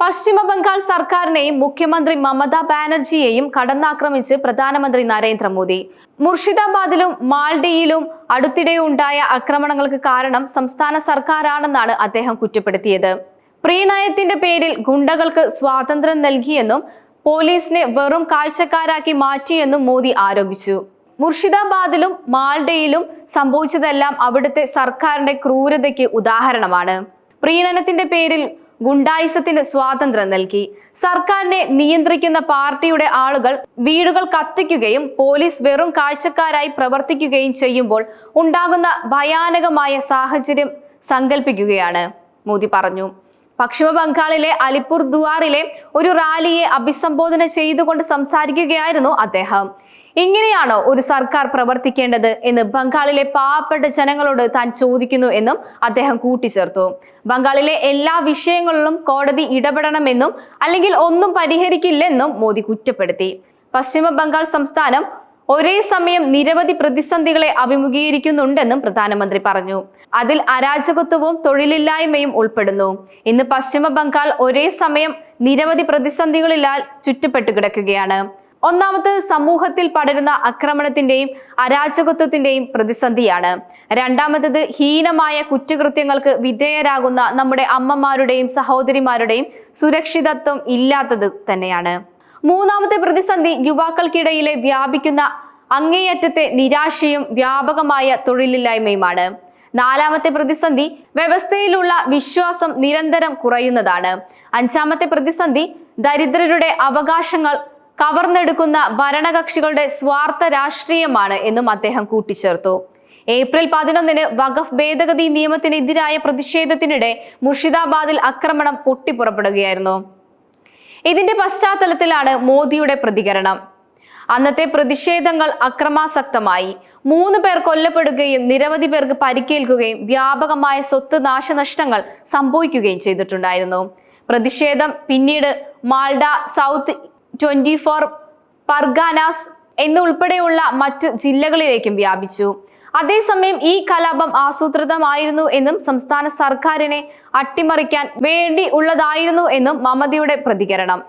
പശ്ചിമ ബംഗാൾ സർക്കാരിനെയും മുഖ്യമന്ത്രി മമതാ ബാനർജിയെയും കടന്നാക്രമിച്ച് പ്രധാനമന്ത്രി നരേന്ദ്രമോദി. മുർഷിദാബാദിലും മാൽഡിയിലും അടുത്തിടെ ഉണ്ടായ ആക്രമണങ്ങൾക്ക് കാരണം സംസ്ഥാന സർക്കാരാണെന്നാണ് അദ്ദേഹം കുറ്റപ്പെടുത്തിയത്. പ്രീണയത്തിന്റെ പേരിൽ ഗുണ്ടകൾക്ക് സ്വാതന്ത്ര്യം നൽകിയെന്നും പോലീസിനെ വെറും കാഴ്ചക്കാരാക്കി മാറ്റിയെന്നും മോദി ആരോപിച്ചു. മുർഷിദാബാദിലും മാൽഡയിലും സംഭവിച്ചതെല്ലാം അവിടുത്തെ സർക്കാരിന്റെ ക്രൂരതയ്ക്ക് ഉദാഹരണമാണ്. പ്രീണനത്തിന്റെ പേരിൽ ഗുണ്ടായിസത്തിന് സ്വാതന്ത്ര്യം നൽകി. സർക്കാരിനെ നിയന്ത്രിക്കുന്ന പാർട്ടിയുടെ ആളുകൾ വീടുകൾ കത്തിക്കുകയും പോലീസ് വെറും കാഴ്ചക്കാരായി പ്രവർത്തിക്കുകയും ചെയ്യുമ്പോൾ ഉണ്ടാകുന്ന ഭയാനകമായ സാഹചര്യം സങ്കല്പിക്കുകയാണ് മോദി പറഞ്ഞു. പശ്ചിമ ബംഗാളിലെ അലിപ്പൂർ ഒരു റാലിയെ അഭിസംബോധന ചെയ്തുകൊണ്ട് സംസാരിക്കുകയായിരുന്നു അദ്ദേഹം. ഇങ്ങനെയാണോ ഒരു സർക്കാർ പ്രവർത്തിക്കേണ്ടത് എന്ന് ബംഗാളിലെ പാവപ്പെട്ട ജനങ്ങളോട് താൻ ചോദിക്കുന്നു എന്നും അദ്ദേഹം കൂട്ടിച്ചേർത്തു. ബംഗാളിലെ എല്ലാ വിഷയങ്ങളിലും കോടതി ഇടപെടണമെന്നും അല്ലെങ്കിൽ ഒന്നും പരിഹരിക്കില്ലെന്നും മോദി കുറ്റപ്പെടുത്തി. പശ്ചിമ ബംഗാൾ സംസ്ഥാനം ഒരേ സമയം നിരവധി പ്രതിസന്ധികളെ അഭിമുഖീകരിക്കുന്നുണ്ടെന്നും പ്രധാനമന്ത്രി പറഞ്ഞു. അതിൽ അരാജകത്വവും തൊഴിലില്ലായ്മയും ഉൾപ്പെടുന്നു. ഇന്ന് പശ്ചിമ ബംഗാൾ ഒരേ സമയം നിരവധി പ്രതിസന്ധികളിലാൽ ചുറ്റപ്പെട്ടു കിടക്കുകയാണ്. ഒന്നാമത് സമൂഹത്തിൽ പടരുന്ന ആക്രമണത്തിന്റെയും അരാജകത്വത്തിന്റെയും പ്രതിസന്ധിയാണ്. രണ്ടാമത്തത് ഹീനമായ കുറ്റകൃത്യങ്ങൾക്ക് വിധേയരാകുന്ന നമ്മുടെ അമ്മമാരുടെയും സഹോദരിമാരുടെയും സുരക്ഷിതത്വം ഇല്ലാത്തത് തന്നെയാണ്. മൂന്നാമത്തെ പ്രതിസന്ധി യുവാക്കൾക്കിടയിലെ വ്യാപിക്കുന്ന അങ്ങേയറ്റത്തെ നിരാശയും വ്യാപകമായ തൊഴിലില്ലായ്മയുമാണ്. നാലാമത്തെ പ്രതിസന്ധി വ്യവസ്ഥയിലുള്ള വിശ്വാസം നിരന്തരം കുറയുന്നതാണ്. അഞ്ചാമത്തെ പ്രതിസന്ധി ദരിദ്രരുടെ അവകാശങ്ങൾ കവർന്നെടുക്കുന്ന ഭരണകക്ഷികളുടെ സ്വാർത്ഥ രാഷ്ട്രീയമാണ് എന്നും അദ്ദേഹം കൂട്ടിച്ചേർത്തു. ഏപ്രിൽ പതിനൊന്നിന് വഖഫ് ഭേദഗതി നിയമത്തിനെതിരായ പ്രതിഷേധത്തിനിടെ മുർഷിദാബാദിൽ ആക്രമണം പൊട്ടിപ്പുറപ്പെടുകയായിരുന്നു. ഇതിന്റെ പശ്ചാത്തലത്തിലാണ് മോദിയുടെ പ്രതികരണം. അന്നത്തെ പ്രതിഷേധങ്ങൾ അക്രമാസക്തമായി. മൂന്ന് പേർ കൊല്ലപ്പെടുകയും നിരവധി പേർക്ക് പരിക്കേൽക്കുകയും വ്യാപകമായ സ്വത്ത് നാശനഷ്ടങ്ങൾ സംഭവിക്കുകയും ചെയ്തിട്ടുണ്ടായിരുന്നു. പ്രതിഷേധം പിന്നീട് Malda south twenty four Parganas എന്നുൾപ്പെടെയുള്ള മറ്റ് ജില്ലകളിലേക്കും വ്യാപിച്ചു. അതേസമയം ഈ കലാപം ആസൂത്രിതമായിരുന്നു എന്നും സംസ്ഥാന സർക്കാരിനെ അട്ടിമറിക്കാൻ വേണ്ടി ഉള്ളതായിരുന്നു എന്നും മമതയുടെ പ്രതികരണം.